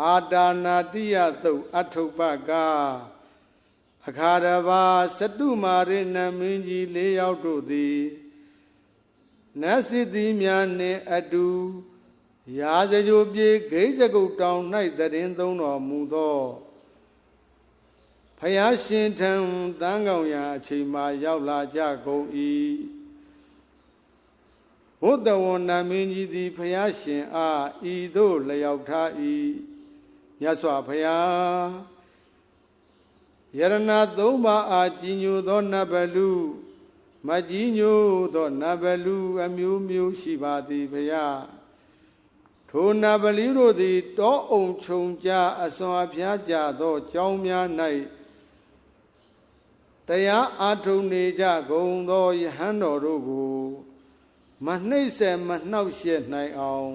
အာတာနာတိယသုတ်အထုပ္ပကအခါရဘာစတုမာရိနမင်းကြီး၄ယောက်တို့သည်နတ်စစ်သည်များနှင့်အတူရာဇကြိုပြေဂိစကုတ်တောင်၌တရင်သုံးတော်မူသောဖယားရှင်ထံတန်းကောင်ရာအချိန်မှရောက်လာကြကုန်၏ဘုဒ္ဓဝန္နမင်းကြီးသည်ဖယားရှင်အားဤသို့လျောက်ထား၏ မြတ်စွာဘုရားယရဏသုံးပါးအားကြီးညိုသောနတ်ဘလူမကြီးညိုသောနတ်ဘလူအမျိုးမျိုးရှိပါသည်ဘုရားထိုနတ်ပလီတို့သည်တောအုံခြုံကြအစွန်အဖျားကြသောကြောင်းများ၌တရားအာထုံနေကြကုန်သောယဟန်တော်တို့ကို မနှိမ့်ဆက်မနှောက်ယှက်နိုင်အောင်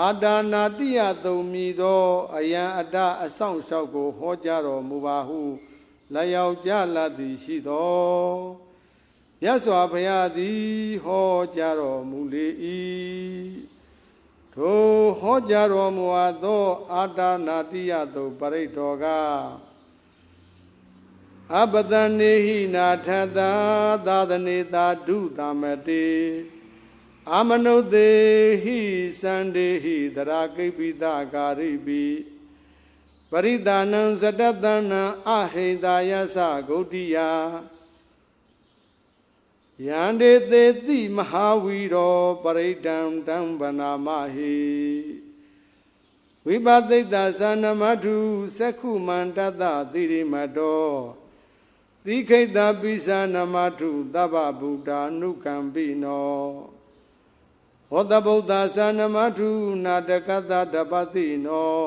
အာဒါနာတိယသုံးမိသောအယံအတအဆောင်လျှောက်ကိုဟောကြားတော်မူပါဟုလျောက်ကြလသည်ရှိသောမြတ်စွာဘုရားသည်ဟောကြားတော်မူလေ၏ထိုဟောကြားတော်မူအပ်သောအာဒါနာတိယသုံးပရိတော်ကအပတနေဟိနာထတာသာသနေတာဒုသမတေ အာမနုသေဟိစန္ဒေဟိတရာကိပိတကာရိပိပရိဒါနံဇတတနံအဟိတာယသဂௌတိယယန္တေသေတိမဟာဝီရောပရိဒံတံဗနာမဟိဝိပသိတ္တသနမထုသက္ခုမန္တတသီရိမတောသီခိတပိသနမထုသဗ္ဗဗုဒ္ဓ ानु ကံပိနော ဟောတဗုဒ္ဓသာနမထုနာတကတတပတိနော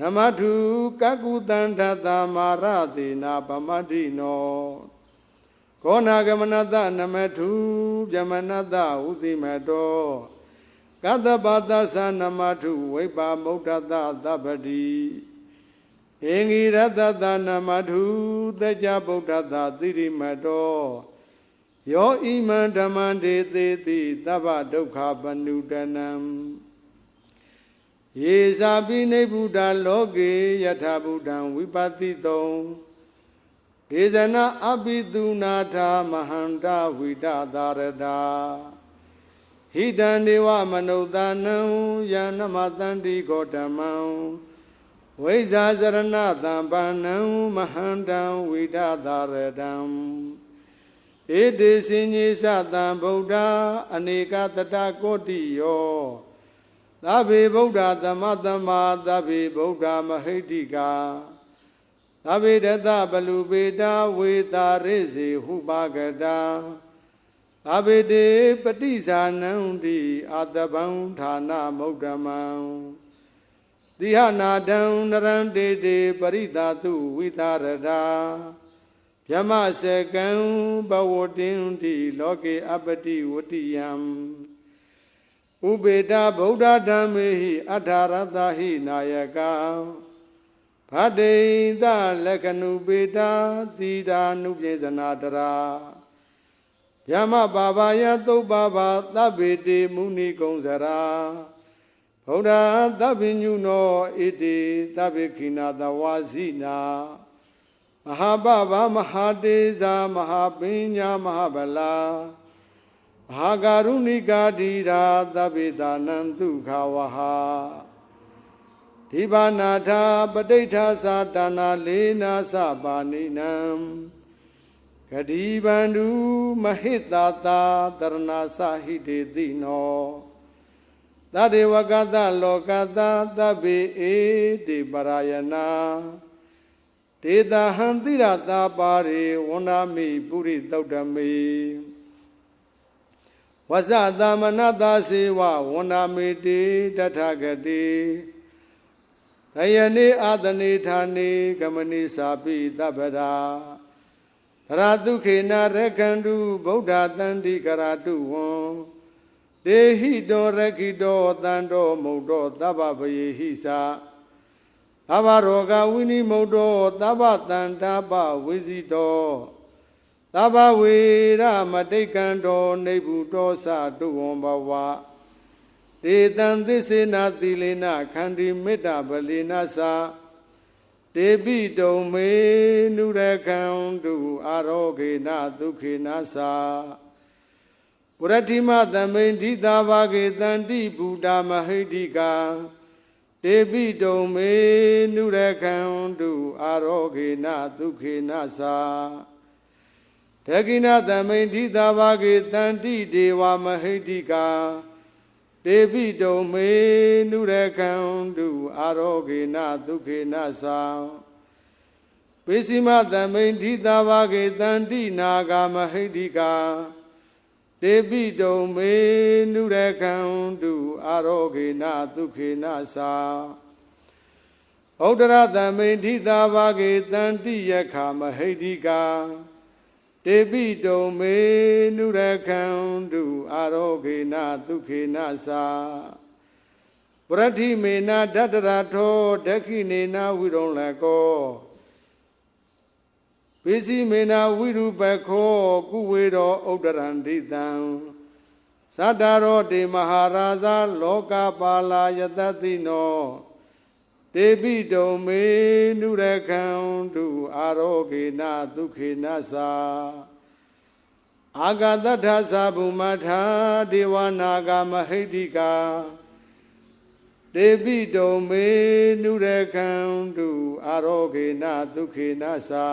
နမထုကကုတန္တတာမာရတိနာပမတိနောကောနာဂမနတနမထုဗျမနတဥတိမတောကတပတသနမထုဝိပါမုဒ္ဒတသဗ္ဗတိအင်္ဂိရတတနမထုတကြဗုဒ္ဓသာသီရိမတော ယောဣမံဓမ္မံဒေသေတိသဗ္ဗဒုက္ခပနုတနံယေဇာပိနိဗ္ဗုဒ္ဓလောကေယထာဗုဒ္ဓံဝိပတိတုံဒေဇနာအပိတုနာထာမဟန္တာဝိဒသာရတာဟိတံဒေဝမနုဿာနံယန္နမတန္တိဂောတမံဝိဇာစရဏတံပန္နံမဟန္တံဝိဒသာရတံ ဧတေစင်ကြီးသတံဗုဒ္ဓအနေကတတကောတိယောသဗ္ဗေဗုဒ္ဓသမတမသဗ္ဗေဗုဒ္ဓမဟိတိကာသဗ္ဗေတတဘလူပေတာဝေတာရိစေဟုပါကတာသဗ္ဗေတေပฏิဇာနံတိအာတဗံဌာနမௌဒ္ဓမံတိဟနာတံနရံတေတေပရိသတုဝိသရတာ ယမစကံဘဝတင်တိလောကေအပတိဝတိယံဥပေတဗုဒ္ဓဓမ္မေဟိအထာရတဟိနာယကဗဒိတလက္ခဏုပေတာတိတာနုပြေဇနာတရာယမဘာဘာယသုပ္ပဘာသဗ္ဗေတိမုနိကုံစရာဗုဒ္ဓသဗ္ဗညုနောဣတိသဗ္ဗခိနာတဝါစီနာ မဟာပဗမဟာတေဇာမဟာပညာမဟာဗလာမဟာကာရုဏိကာတိရာသဗ္ဗေတာနံဒုက္ခဝဟာဒီဘာနာထာပဋိဋ္ဌာသာတနာလေးနာသပါဏိနံဂတိဗန္ဓုမဟိတတာတရဏသဟိတေတိနောသတ္တေဝကတလောကတာသဗ္ဗေဧတိပရယနာ ဒေတာဟံတိရတာပါရိဝန္နာမိပုရိသုတ်တမေဝဇသမနတာစေဝဝန္နာမေတိတထဂတိတယနေအာတနေဌာနေကမနိစာပိတပ္ပရာသရဒုခေနရကန္တုဗုဒ္ဓတန္တိကရာတုဝံဒေဟိတောရခိတောတန္တောမုတ်တောသဗ္ဗပယေဟိသာ သဗ္ဗရောဂဝိနိမုတ်တောသဗ္ဗတန္တာပဝိဇိတောသဗ္ဗဝေရမတိတ်ကံတောနေဗုတောသတုဝံဘဝတေတံသစ္စေနာသီလေနခန္တီမေတ္တာပလီနာသာတေပိတုံမေနုရကံတုအာရောဂေနဒုခေနသာပုရတိမသမိန်ဓိတာဘာဂေတန္တိဗုဒ္ဓမဟိတိကာ တေပိတုံမေနုရကံတုအာရောဂေနဒုခေနသာတကိနသမိန်ဓိတာဘာဂေတန္တိဒေဝမဟိတိကာတေပိတုံမေနုရကံတုအာရောဂေနဒုခေနသာပိစီမသမိန်ဓိတာဘာဂေတန္တိနာဂမဟိတိကာ တေပိတုံမေနုရကံတုအာရောဂေနဒုခေနသာဩဒရသမိန်ဓိတာဘာဂေတန္တိယခမဟိတိကာတေပိတုံမေနုရကံတုအာရောဂေနဒုခေနသာပရတိမေနဒတ္တရာထောဒခိနေနဝိရုံလကော ပိစီမေနဝိရုပခောကုဝေရောဥဒ္ဒရန္တိတံသတ္တရောတေမဟာရာဇာလောကပါလာယတတိနောတေပိတုံမေနုရကံတုအာရောဂေနဒုခေနသာအာဂတထသဗုမထာဒေဝနာဂမဟိတိကာတေပိတုံမေနုရကံတုအာရောဂေနဒုခေနသာ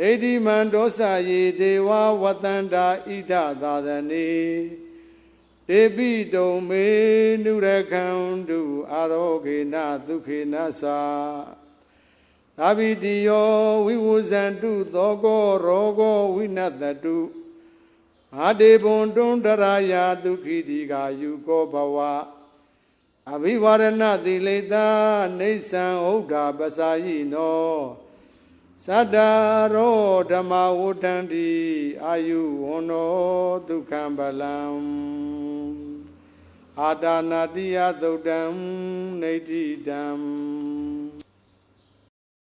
ဣတိမံဒောစယေဒေဝဝတန္တာဣဒသာသနေတေပိတုံမေနုရကံတုအာရောဂေနဒုခေနသာသာဘိတိယောဝိဝုဇန္တုသောကောရောဂောဝိနတတုအာတေဘွန်တွန်းတရာယာဒုခိတိကာယုကောဘဝအဘိဝရဏတိလေတာနေသံဥဒ္ဓပစာယိနော သတ္တရောဓမ္မဝဋ္ဌန္တိအာယုဝန္နောဒုက္ခံပလံအာတာနာတိယသုတ်တံနေတိတံ